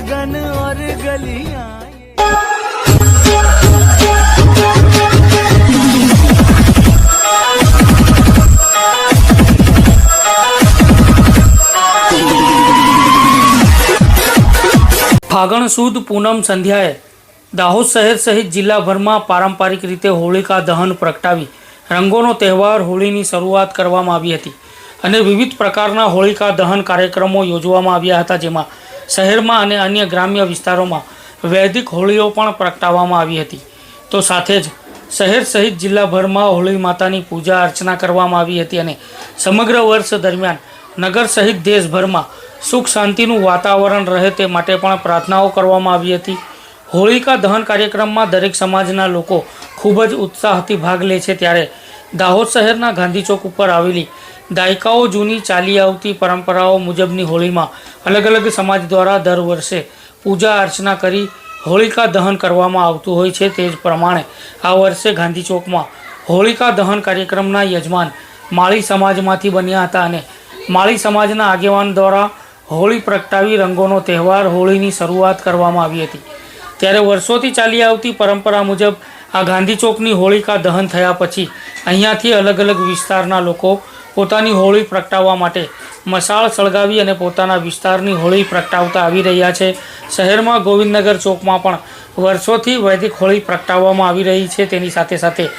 लगन और गलियां ફાગણ સુદ પૂનમ સંધ્યાએ દાહોદ શહેર સહિત જિલ્લાભરમાં પારંપરિક રીતે હોળિકા દહન પ્રગટાવી રંગોનો તહેવાર હોળીની શરૂઆત કરવામાં આવી હતી અને વિવિધ પ્રકારના હોળિકા દહન કાર્યક્રમો યોજવામાં આવ્યા હતા, જેમાં શહેરમાં અને અન્ય ગ્રામ્ય વિસ્તારોમાં વૈદિક હોળીઓ પણ પ્રગટાવવામાં આવી હતી. તો સાથે જ શહેર સહિત જિલ્લાભરમાં હોળી માતાની પૂજા અર્ચના કરવામાં આવી હતી અને સમગ્ર વર્ષ દરમિયાન નગર સહિત દેશભરમાં સુખ શાંતિનું વાતાવરણ રહે તે માટે પણ પ્રાર્થનાઓ કરવામાં આવી હતી. હોળિકા દહન કાર્યક્રમમાં દરેક સમાજના લોકો ખૂબ જ ઉત્સાહથી ભાગ લે છે, ત્યારે દાહોદ શહેરના ગાંધી ચોક ઉપર આવેલી દાયકાઓ જૂની ચાલી આવતી પરંપરાઓ મુજબની હોળીમાં અલગ અલગ સમાજ દ્વારા દર વર્ષે પૂજા અર્ચના કરી હોળિકા દહન કરવામાં આવતું હોય છે. તે જ પ્રમાણે આ વર્ષે ગાંધી ચોકમાં હોળિકા દહન કાર્યક્રમના યજમાન માળી સમાજમાંથી બન્યા હતા અને માળી સમાજના આગેવાન દ્વારા હોળી પ્રગટાવી રંગોનો તહેવાર હોળીની શરૂઆત કરવામાં આવી હતી. ત્યારે વર્ષોથી ચાલી આવતી પરંપરા મુજબ આ ગાંધી ચોકની હોળિકા દહન થયા પછી અહીંયાથી અલગ અલગ વિસ્તારના લોકો પોતાની હોળી પ્રગટાવવા માટે મશાળ સળગાવી અને પોતાના વિસ્તારની હોળી પ્રગટાવતા આવી રહ્યા છે. શહેરમાં ગોવિંદનગર ચોકમાં પણ વર્ષોથી વૈદિક હોળી પ્રગટાવવામાં આવી રહી છે. તેની સાથે સાથે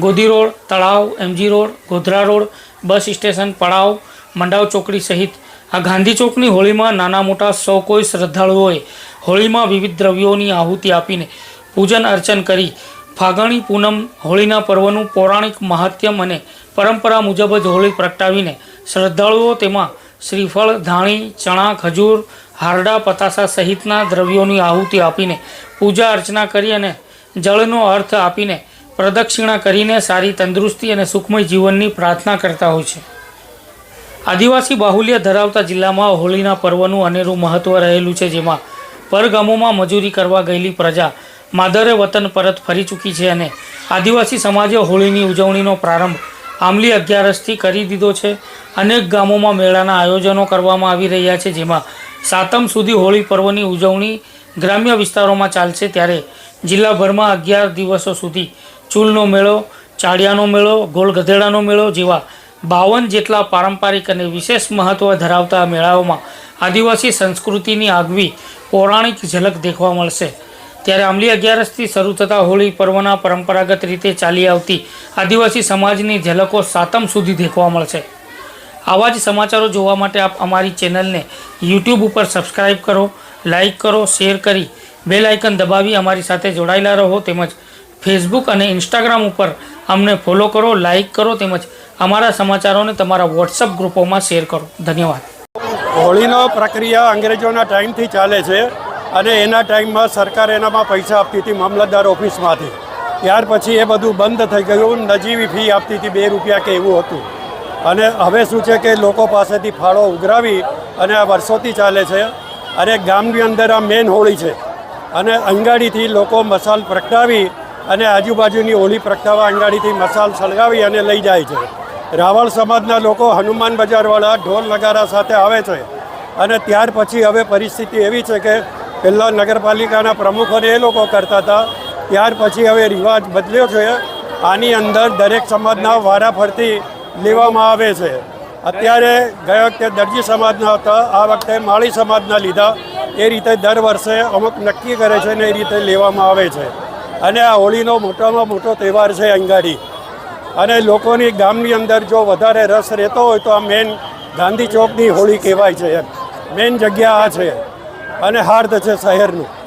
ગોધી રોડ, તળાવ MG road, Godhra road, bus station, પડાવ, મંડાવ ચોકડી સહિત આ ગાંધી ચોકની હોળીમાં નાના મોટા સૌ કોઈ શ્રદ્ધાળુઓએ હોળીમાં વિવિધ દ્રવ્યોની આહુતિ આપીને પૂજન અર્ચન કરી ફાગણી પૂનમ હોળીના પર્વનું પૌરાણિક મહાત્યમ અને પરંપરા મુજબ જ હોળી પ્રગટાવીને શ્રદ્ધાળુઓ તેમાં શ્રીફળ, ધાણી, ચણા, ખજૂર, હારડા, પતાસા સહિતના દ્રવ્યોની આહુતિ આપીને પૂજા અર્ચના કરી અને જળનો અર્થ આપીને પ્રદક્ષિણા કરીને સારી તંદુરસ્તી અને સુખમય જીવનની પ્રાર્થના કરતા હોય છે. આદિવાસી બાહુલ્ય ધરાવતા જિલ્લામાં હોળીના પર્વનું અનેરું મહત્ત્વ રહેલું છે, જેમાં પરગામોમાં મજૂરી કરવા ગયેલી પ્રજા માદરે વતન પરત ફરી ચૂકી છે અને આદિવાસી સમાજે હોળીની ઉજવણીનો પ્રારંભ આમલી અગિયારસથી કરી દીધો છે. અનેક ગામોમાં મેળાના આયોજનો કરવામાં આવી રહ્યા છે, જેમાં સાતમ સુધી હોળી પર્વની ઉજવણી ગ્રામ્ય વિસ્તારોમાં ચાલશે. ત્યારે જિલ્લાભરમાં અગિયાર દિવસો સુધી ચૂલનો મેળો, ચાળિયાનો મેળો, ગોળગધેડાનો મેળો જેવા બાવન જેટલા પારંપરિક અને વિશેષ મહત્ત્વ ધરાવતા મેળાઓમાં આદિવાસી સંસ્કૃતિની આગવી પૌરાણિક ઝલક દેખવા મળશે. ત્યારે આમલી અગિયારસથી શરૂ થતા હોળી પર્વના પરંપરાગત રીતે ચાલી આવતી આદિવાસી સમાજની ઝલકો સાતમ સુધી દેખવા મળશે. આવા જ સમાચારો જોવા માટે આપ અમારી ચેનલને યુટ્યુબ ઉપર સબસ્ક્રાઈબ કરો, લાઇક કરો, શેર કરી, બેલ આઇકન દબાવી અમારી સાથે જોડાયેલા રહો તેમજ ફેસબુક અને ઇન્સ્ટાગ્રામ ઉપર અમને ફોલો કરો, લાઇક કરો તેમજ અમારા સમાચારોને તમારા વોટ્સઅપ ગ્રુપોમાં શેર કરો. ધન્યવાદ. હોળીનો પ્રક્રિયા અંગ્રેજોના ટાઈમથી ચાલે છે. અને એના ટાઈમમાં સરકાર એનામાં પૈસા આપતી હતી મામલતદાર ઓફિસમાંથી. ત્યાર પછી એ બધું બંધ થઈ ગયું, નજીવી ફી આપતી હતી બે રૂપિયા કે એવું હતું. અને હવે શું છે કે લોકો પાસેથી ફાળો ઉઘરાવી અને આ વર્ષોથી ચાલે છે. અને ગામની અંદર આ મેન હોળી છે. અને અંગાડીથી લોકો મસાલ પ્રગટાવી અને આજુબાજુની હોળી પ્રગટાવવા અંગાડીથી મસાલ સળગાવી અને લઈ જાય છે. રાવળ સમાજના લોકો હનુમાન બજારવાળા ઢોલ નગારા સાથે આવે છે. અને ત્યાર પછી હવે પરિસ્થિતિ એવી છે કે પહેલાં નગરપાલિકાના પ્રમુખોને એ લોકો કરતા હતા. ત્યાર પછી હવે રિવાજ બદલ્યો છે. આની અંદર દરેક સમાજના વારા ફરતી લેવામાં આવે છે. અત્યારે ગયા વખતે દરજી સમાજના હતા, આ વખતે માળી સમાજના લીધા. એ રીતે દર વર્ષે અમુક નક્કી કરે છે ને એ રીતે લેવામાં આવે છે. અને આ હોળીનો મોટામાં મોટો તહેવાર છે અંગાડી. અને લોકોની ગામની અંદર જો વધારે રસ રહેતો હોય તો આ મેન ગાંધી ચોકની હોળી કહેવાય છે. એમ. મેન જગ્યા આ છે. અને હાર્દ છે શહેરનું.